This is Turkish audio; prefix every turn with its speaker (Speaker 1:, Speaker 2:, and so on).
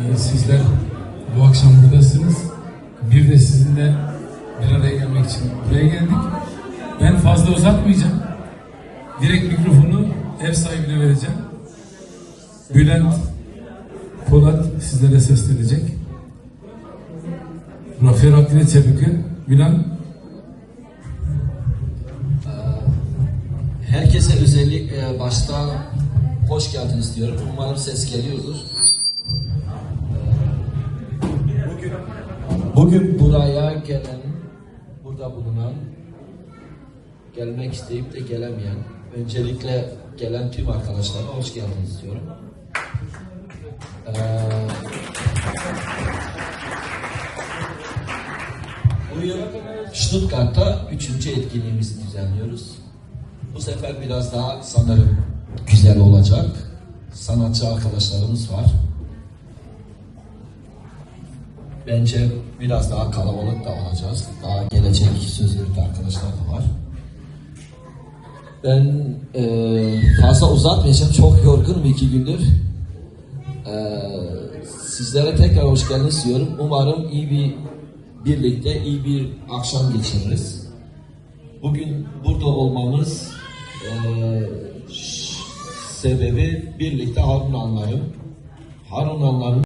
Speaker 1: Ee, sizler bu akşam buradasınız. Bir de sizinle bir araya gelmek için buraya geldik. Ben fazla uzatmayacağım. Direkt mikrofonu ev sahibine vereceğim. Bülent Polat sizlere seslenecek. Rafi Rabbine Çebük'ü Bülent
Speaker 2: Herkese özellikle başta hoş geldiniz diyorum. Umarım ses geliyordur. Bugün buraya gelen, burada bulunan, gelmek isteyip de gelemeyen, öncelikle gelen tüm arkadaşlara hoş geldiniz diyorum. Ee, bu yıl Stuttgart'ta üçüncü etkinliğimizi düzenliyoruz. Bu sefer biraz daha sanırım güzel olacak. Sanatçı arkadaşlarımız var. Bence biraz daha kalabalık da olacağız. Daha gelecek sözlükte arkadaşlar da var. Ben eee, fazla uzatmayacağım. Çok yorgunum iki gündür. Eee, sizlere tekrar hoş geldiniz diyorum. Umarım iyi bir birlikte iyi bir akşam geçiririz. Bugün burada olmamız ş- sebebi birlikte Harun Anlar'ın Harun Anlar'ın